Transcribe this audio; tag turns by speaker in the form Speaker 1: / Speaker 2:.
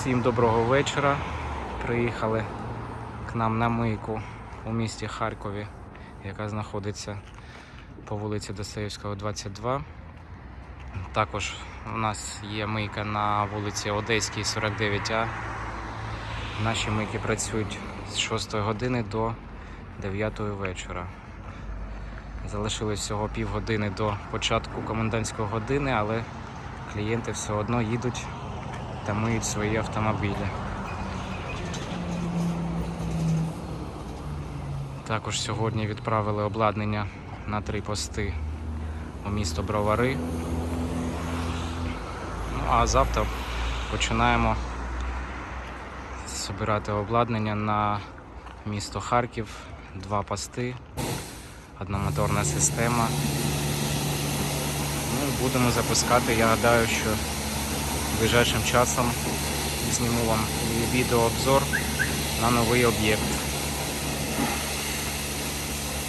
Speaker 1: Всім доброго вечора. Приїхали к нам на мийку у місті Харкові, яка знаходиться по вулиці Достоєвського, 22. Також у нас є мийка на вулиці Одеській, 49А. Наші мийки працюють з 6 години до 9 вечора. Залишилось всього півгодини до початку комендантської години, але клієнти все одно їдуть та миють свої автомобілі. Також сьогодні відправили обладнання на три пости у місто Бровари. Ну а завтра починаємо збирати обладнання на місто Харків, два пости, одномоторна система. Ну, будемо запускати. Я гадаю, що ближайшим часом зніму вам відеообзор на новий об'єкт.